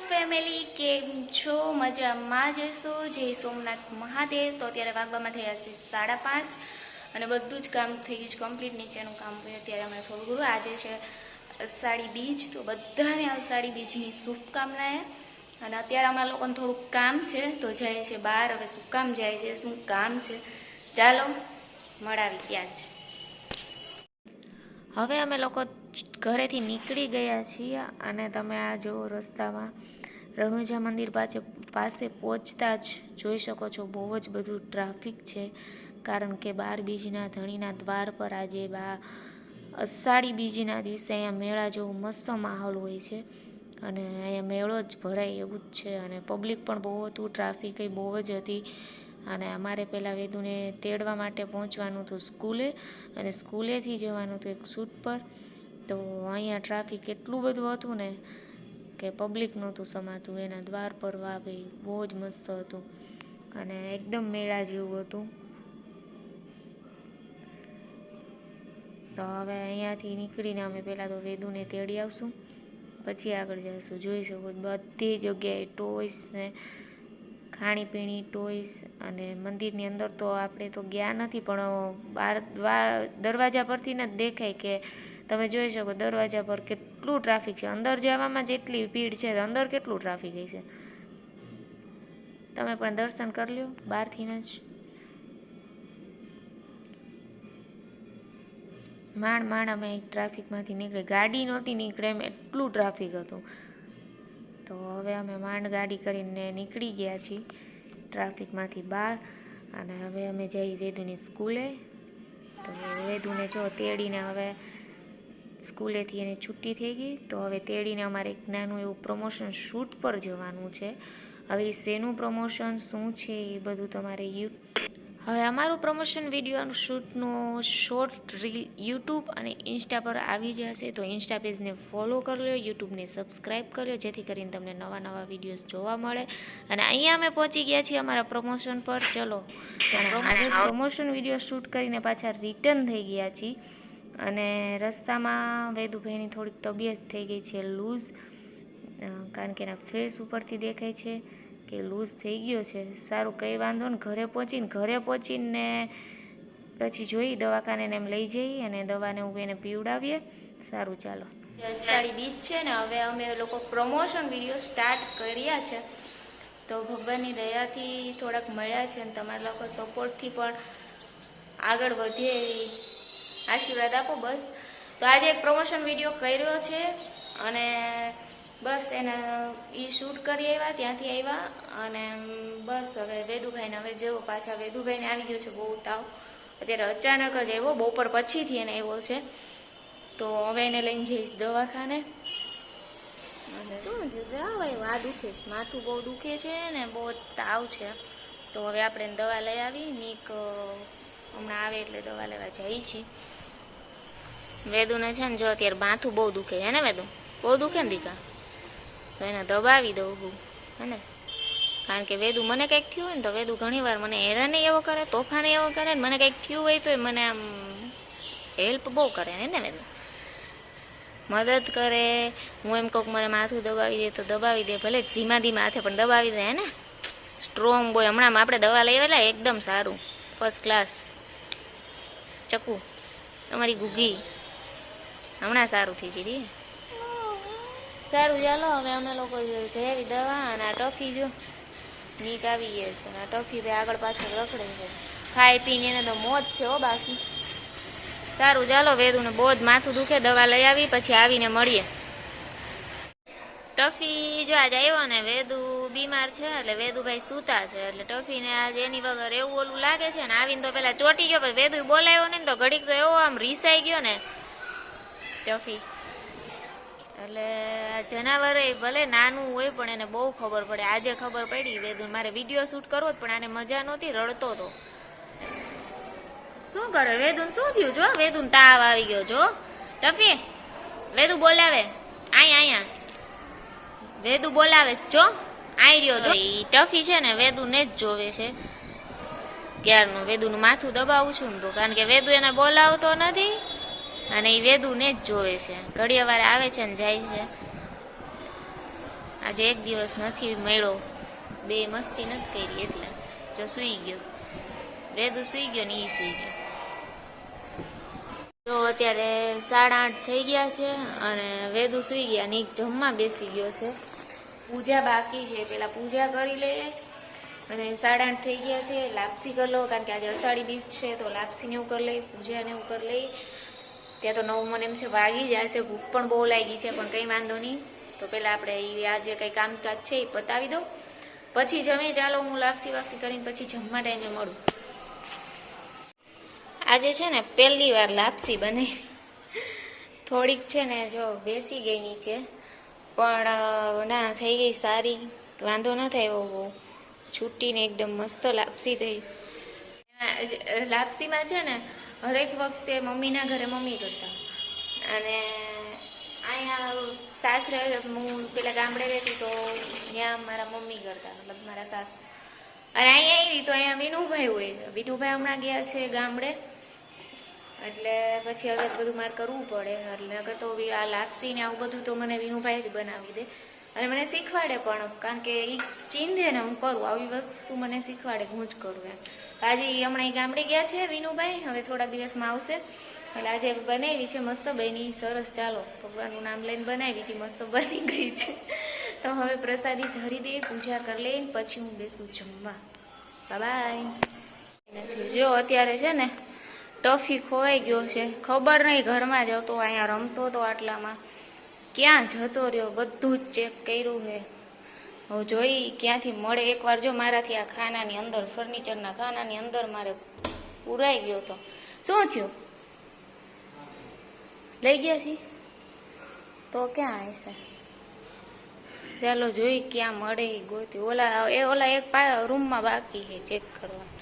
Family કેમ છો? મજામાં જશો જય સોમનાથ મહાદેવ. તો અત્યારે વાગવામાં થયા છે સાડા પાંચ અને બધું જ કામ થઈ ગયું છે કમ્પ્લીટ નીચેનું કામ હોય અત્યારે અમે થોડું આજે છે અષાઢી બીજ. તો બધાને અષાઢી બીજની શુભકામનાએ અને અત્યારે અમારા લોકોને થોડુંક કામ છે. તો જાય છે બહાર. હવે શું કામ જાય છે? શું કામ છે? ચાલો, મળાવી ત્યાં જ. હવે અમે લોકો ઘરેથી નીકળી ગયા છીએ અને તમે આ જો રસ્તામાં રણુજા મંદિર પાસે પાસે પહોંચતા જ જોઈ શકો છો. બહુ જ બધું ટ્રાફિક છે. કારણ કે બાર બીજના ધણીના દ્વાર પર આજે બા અષાઢી બીજના દિવસે અહીંયા મેળા જેવો મસ્ત માહોલ હોય છે. અને અહીંયા મેળો જ ભરાય એવું જ છે. અને પબ્લિક પણ બહુ હતું, ટ્રાફિક બહુ જ હતી. અને અમારે પહેલાં વેદુને તેડવા માટે પહોંચવાનું હતું સ્કૂલે. અને સ્કૂલેથી જવાનું હતું એક શૂટ પર. તો અહીંયા ટ્રાફિક એટલું બધું હતું ને કે પબ્લિક નહોતું સમાતું. એના દ્વાર પર વાવે બહુ જ મસ્ત હતું. અને એકદમ મેળા જેવું હતું. તો હવે અહીંયાથી નીકળીને અમે પહેલાં તો વેદુને તેડી આવશું. પછી આગળ જઈશું. જોઈ શકો બધી જગ્યાએ ટોયસ ને ખાણીપીણી ટોયસ અને મંદિરની અંદર તો આપણે તો ગયા નથી, પણ બાર, દ્વાર, દરવાજા પરથી જ દેખાય કે તમે જોઈ શકો દરવાજા પર કેટલું ટ્રાફિક છે. અંદર જવામાં જેટલી ભીડ છે અંદર કેટલું ટ્રાફિક હશે તમે પણ દર્શન કરી લ્યો, બહારથી જ. માંડ માંડ અમે ટ્રાફિકમાંથી નીકળી. ગાડી નહોતી નીકળે, એમ એટલું ટ્રાફિક હતું. તો હવે અમે માંડ ગાડી કરીને નીકળી ગયા છીએ ટ્રાફિકમાંથી બહાર. અને હવે અમે જઈ વેદુની સ્કૂલે. તો વેદુને જો તેડીને હવે સ્કૂલેથી એની છુટ્ટી થઈ ગઈ. તો હવે તેડીને અમારે એક નાનું એવું પ્રમોશન શૂટ પર જવાનું છે. હવે શેનું પ્રમોશન શું છે એ બધું તમારે યુ હવે અમારું પ્રમોશન વીડિયો શૂટનો શોર્ટ રીલ યુટ્યુબ અને ઇન્સ્ટા પર આવી જશે તો ઇન્સ્ટા પેજને ફોલો કરી લો યુટ્યુબને સબસ્ક્રાઈબ કરી લો જેથી કરીને તમને નવા નવા વિડીયોઝ જોવા મળે. અને અહીંયા અમે પહોંચી ગયા છીએ અમારા પ્રમોશન પર. ચલો. પ્રમોશન વીડિયો શૂટ કરીને પાછા રિટર્ન થઈ ગયા છીએ. અને રસ્તામાં વેદુભાઈની થોડીક તબિયત થઈ ગઈ છે લૂઝ કારણ કે એના ફેસ ઉપરથી દેખાય છે કે લૂઝ થઈ ગયો છે. સારું, કંઈ વાંધો ને ઘરે પહોંચીને ઘરે પહોંચીને પછી જોઈ દવાખાને એમ લઈ જઈએ અને દવાને હું એને પીવડાવીએ. સારું, ચાલો. સારી બીજ છે ને, હવે અમે લોકો પ્રમોશન વીડિયો સ્ટાર્ટ કર્યા છે. તો ભગવાનની દયાથી થોડાક મળ્યા છે અને તમારા લોકો સપોર્ટથી પણ આગળ વધીએ એવી આશીર્વાદ આપો બસ. તો આજે એક પ્રમોશન વીડિયો કર્યો છે અને બસ એને એ શૂટ કરી આવ્યા, ત્યાંથી આવ્યા અને બસ હવે વેદુભાઈને, હવે જેવો પાછા વેદુભાઈને આવી ગયો છે બહુ તાવ. અત્યારે અચાનક જ આવ્યો, બપોર પછીથી એને આવ્યો છે. તો હવે એને લઈને જઈશ દવાખાને. અને શું થયું ભાઈ આ દુખે માથું બહુ દુખે છે ને, બહુ તાવ છે. તો હવે આપણે દવા લઈ આવી નીક આવે એટલે દવા લેવા જઈએ છીએ વેદુને છે ને જો અત્યારે માથું બહુ દુખે છે ને વેદુ? બહુ દુખે ને દીકા? તો એને દબાવી દઉં હું, હે કારણ કે વેદુ મને કંઈક થયું હોય ને તો વેદુ ઘણીવાર મને હેરાને એવો કરે, તોફાન એવો કરે ને મને કંઈક થયું હોય તો મને આમ હેલ્પ બહુ કરે ને ને વેદુ? મદદ કરે, હું એમ કહું મને માથું દબાવી દે તો દબાવી દે, ભલે ધીમા ધીમા હાથે પણ દબાવી દે, હે ને? Strong boy. હમણાં આપણે દવા લઈ એકદમ સારું. ફર્સ્ટ ક્લાસ ચકુ, તમારી ગુગી. હમણાં સારું થઈ જઈ સારું, ચાલો, હવે અમે લોકો જેવી દવા અને આ ટોફી જો. નીક આવી ગયા છે. આ ટફી ભાઈ આગળ પાછળ રખડે છે. ખાઈ પીને એને તો મોજ છે હો બાકી. સારું, ચાલો, વેદુને બહુ જ માથું દુખે, દવા લઈ આવી, પછી આવીને મળીએ. ટફી જો આજે આવ્યો ને વેદુ. બીમાર છે એટલે વેદુભાઈ સૂતા છે એટલે ટફીને આજ એની વગર એવું ઓલું લાગે છે ને આવીને તો પેલા ચોટી ગયો, પછી વેદુ બોલાયો ને તો ઘડીક તો એવો આમ રીસાઈ ગયો ને ટફી. એટલે જનાવર ભલે નાનું હોય પણ એને બહુ ખબર પડે. આજે ખબર પડી વેદુ મારે વીડિયો શૂટ કરવો પણ આને મજા નહોતી, રડતો તો. શું કરે? વેદુન શું થયું જો? વેદુન તાવ આવી ગયો જો. ટફી, વેદુ બોલાવે. અહીંયા અહીંયા વેદુ બોલાવે. જો. આઈ રહ્યો જો. ઈ ટફી છે ને વેદુ ને જ જોવે છે. ક્યારનું? વેદુનું માથું દબાવું છું ને તો. કારણ કે વેદુ એને બોલાવતો નથી અને એ વેદુને જ જોવે છે. ઘડીએ વાર આવે છે ને જાય છે. આજે એક દિવસ નથી મળ્યો. બે મસ્તી નથી કરી એટલે. જો સૂઈ ગયો. વેદુ સૂઈ ગયો ને એ સૂઈ ગયો. જો અત્યારે સાડા આઠ થઈ ગયા છે અને વેદુ સૂઈ ગયા ને જમવા બેસી ગયો છે. પૂજા બાકી છે. પેલા પૂજા કરી લઈએ અને સાડા આઠ થઈ ગયા છે. લાપસી કરી લો, કારણ કે આજે અષાઢી બીજ છે, તો લાપસીને એવું કરી લઈ, પૂજાને એવું કરી લઈ. ત્યાં તો નવું મને એમ છે, વાગી જાય છે ભૂખ પણ બહુ લાગી છે, પણ કંઈ વાંધો નહીં. તો પહેલાં આપણે એ આજે કંઈ કામકાજ છે એ પતાવી દો પછી જમી, ચાલો, હું લાપસી વાપસી કરીને પછી જમવા ટાઈમે મળું. આજે છે ને, પહેલી વાર લાપસી બને. થોડીક છે ને, જો બેસી ગઈ નીચે. પણ ના, થઈ ગઈ સારી. વાંધો ન થાય બહુ. છૂટીને એકદમ મસ્ત લાપસી થઈ. લાપસીમાં છે ને, હરેક વખતે મમ્મીના ઘરે મમ્મી કરતા. અને અહીંયા સાસરે, હું પેલા ગામડે રહેતી તો ત્યાં મારા મમ્મી કરતા, મતલબ મારા સાસુ. અને અહીંયા આવી તો અહીંયા વિનુભાઈ હોય. વિનુભાઈ હમણાં ગયા છે ગામડે. એટલે પછી હવે બધું મારે કરવું પડે. એટલે અગર તો આ લાપસી ને આવું બધું તો મને વિનુભાઈ જ બનાવી દે. અને મને શીખવાડે પણ, કારણ કે એ ચીંધે ને હું કરું. આવી વસ્તુ મને શીખવાડે હું જ કરું એમ. આજે હમણાં ગામડે ગયા છે વિનુભાઈ. હવે થોડા દિવસમાં આવશે. એટલે આજે બનાવી છે મસ્ત બની સરસ, ચાલો. ભગવાનનું નામ લઈને બનાવી હતી. મસ્ત બની ગઈ છે. તો હવે પ્રસાદી ધરી દે પૂજા કરી લઈને પછી હું બેસું જમવા. બાય જો અત્યારે છે ને ટફી ખોવાઈ ગયો છે. ખબર નહીં ઘરમાં જ હતો અહીંયા રમતો હતો આટલામાં. ક્યાં જતો રહ્યો? બધું જ ચેક કર્યું છે. હવે જોઈ ક્યાંથી મળે? એકવાર જો મારાથી આ ખાનાની અંદર ફર્નિચરના ખાનાની અંદર મારે પુરાઈ ગયો તો. શું થયું? લઈ ગયા છી? તો ક્યાં હશે? ચાલો જોઈ ક્યાં મળે ઈ ગોતી. ઓલા, એ ઓલા એક રૂમમાં બાકી છે ચેક કરવા.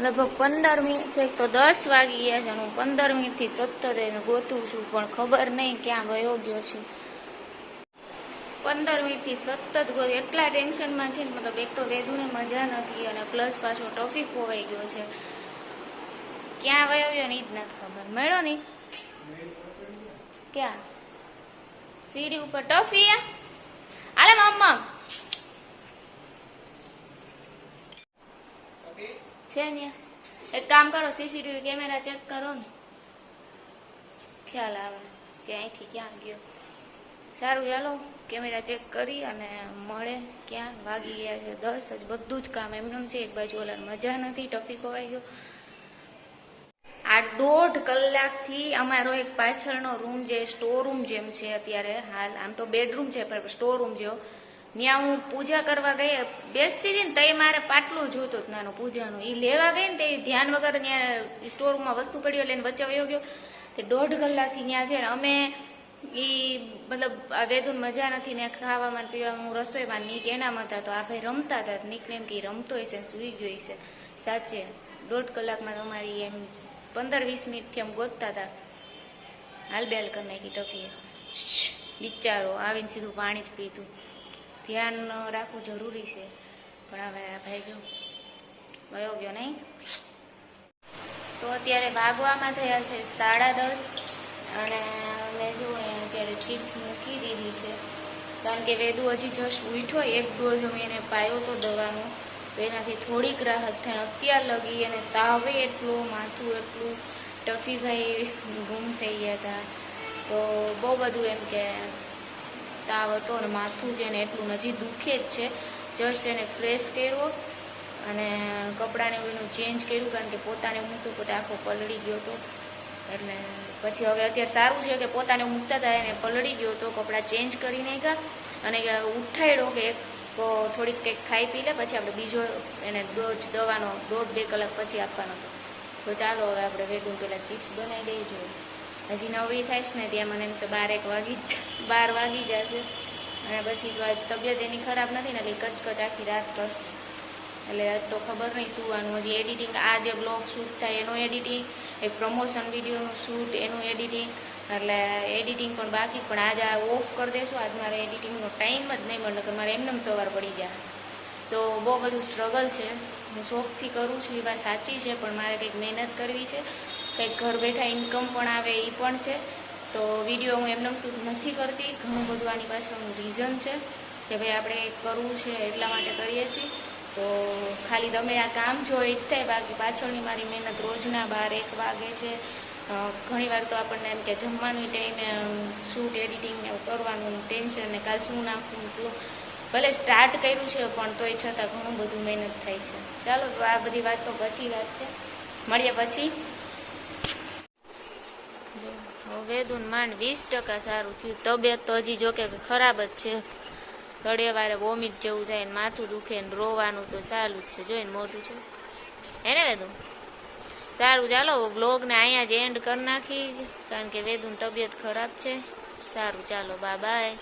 લગભગ પંદર મિનિટ થઈ તો દસ વાગી ગયા છે હું પંદર મિનિટથી સતત એને ગોતું છું, પણ ખબર નહીં ક્યાં ગયો ગયો છે. પંદર મિનિટથી સતત ગોત, એટલા ટેન્શનમાં છે ને, મતલબ એક તો વેદુને મજા નથી અને પ્લસ પાછો ટોપિક ખોવાઈ ગયો છે. ક્યાં વયો ગયો ને જ નથી ખબર. મળ્યો નહીં ક્યાં? સીડી ઉપર ટોફી આલે મમ્મા છે ને? એક કામ કરો સીસીટીવી કેમેરા ચેક કરો ને. ખ્યાલ આવે. કે અહીંથી ક્યાં ગયો. સારું, ચાલો કેમેરા ચેક કરી અને મળે ક્યાં? વાગી ગયા છે દસ, જ બધું જ કામ એમનેમ છે, એક બાજુ ઓલા મજા નથી ટફી ખોવાઈ ગયો. આ દોઢ કલાકથી અમારો એક પાછળનો રૂમ જે સ્ટોર રૂમ જેમ છે અત્યારે હાલ, આમ તો બેડરૂમ છે, પણ સ્ટોર રૂમ જેવો ત્યાં હું પૂજા કરવા ગઈ, બેસતી હતી ને તઈ મારે પાટલું જોતો જ નાનું પૂજાનું. એ લેવા ગઈ ને તે ધ્યાન વગર ત્યાં સ્ટોરમાં વસ્તુ પડ્યો લઈને વચ્ચે વયો ગયો. તે દોઢ કલાકથી ત્યાં છે ને અમે એ મતલબ આ વેદુન મજા નથી ને ખાવામાં પીવામાં, હું રસોઈમાં નીક એનામાં હતા તો આ ભાઈ રમતા હતા. નીકને એમ કે રમતો હશે ને સૂઈ ગયો હશે. સાચે. દોઢ કલાકમાં તમારી એમ પંદર વીસ મિનિટથી એમ ગોતતા હતા. હાલ બેલ કરી નાખી ટફીએ. બિચારો આવીને સીધું પાણી જ પીતું ધ્યાન રાખવું જરૂરી છે. પણ હવે ભાઈ જો વયો ગયો નહીં. તો અત્યારે ભાગવામાં થયા છે સાડા દસ અને મેં જો અત્યારે ચિપ્સ મૂકી દીધી છે. કારણ કે વેદુ હજી જસ્ટ ઉઠ્યો, એક ડોઝ અમે એને પાયો તો દવાનો. તો એનાથી થોડીક રાહત થાય. અત્યાર લગી અને તાવે એટલું, માથું એટલું. ટફીભાઈ ગુમ થઈ ગયા હતા. તો બહુ બધું એમ કે તાવ હતો અને માથું છે ને એટલું નજી દુખે જ છે. જસ્ટ એને ફ્રેશ કર્યો અને કપડાને એનું ચેન્જ કર્યું કારણ કે પોતાને મૂકતું પોતે આખો પલળી ગયો હતો એટલે પછી હવે અત્યારે સારું છે કે પોતાને મૂકતા હતા એને પલળી ગયો હતો કપડાં ચેન્જ કરી નાખ્યા અને ઉઠાડ્યો કે એક થોડીક કંઈક ખાઈ પી લે, પછી આપણે બીજો એને ડોઝ દવાનો દોઢ બે કલાક પછી આપવાનો હતો. તો ચાલો હવે આપણે વેગું પહેલાં ચિપ્સ બનાવી દઈ જોઈએ. હજી નવરી છે ને ત્યાં મને એમ છે બાર એક વાગી બાર વાગી જશે. અને પછી તબિયત એની ખરાબ નથી ને એટલે કચકચ આખી રાત કરશે. એટલે તો ખબર નહીં સુવાનું હજી એડિટિંગ આ જે બ્લોગ શૂટ થાય એનું એડિટિંગ, એક પ્રમોશન વિડીયોનું શૂટ એનું એડિટિંગ. એટલે એડિટિંગ પણ બાકી. પણ આજે ઓફ કરી દેશું. આજ મારે એડિટિંગનો ટાઈમ જ નહીં મળે કે મારે એમને સવાર પડી જાય. તો બહુ બધું સ્ટ્રગલ છે. હું શોખથી કરું છું, એ વાત સાચી છે, પણ મારે કંઈક મહેનત કરવી છે. કંઈક ઘર બેઠા ઇન્કમ પણ આવે એ પણ છે. તો વીડિયો હું એમને શૂટ નથી કરતી. ઘણું બધું આની પાછળનું રીઝન છે કે ભાઈ આપણે કરવું છે એટલા માટે કરીએ છીએ. તો ખાલી તમે આ કામ જો એ જ થાય, બાકી પાછળની મારી મહેનત રોજના બાર એક વાગે છે. ઘણીવાર તો આપણને એમ કે જમવાનું ટાઈમે શૂટ એડિટિંગ ને કરવાનું ટેન્શન ને કાલ શું નાખવું ભલે સ્ટાર્ટ કર્યું છે, પણ તોય છતાં ઘણું બધું મહેનત થાય છે. ચાલો, તો આ બધી વાત તો પછી વાત છે. મળીએ પછી. હવે માંડ વીસ ટકા સારું થયું. તબિયત તો હજી જોકે ખરાબ જ છે. ઘડીએ વારે વોમિટ જેવું થાય ને માથું દુખે ને રોવાનું તો ચાલુ જ છે. જોઈને મોટું છે. ને વેદું સારું, ચાલો બ્લોગને અહીંયા જ એન્ડ કરી નાખી કારણ કે વેદુન તબિયત ખરાબ છે. સારું, ચાલો બા બાય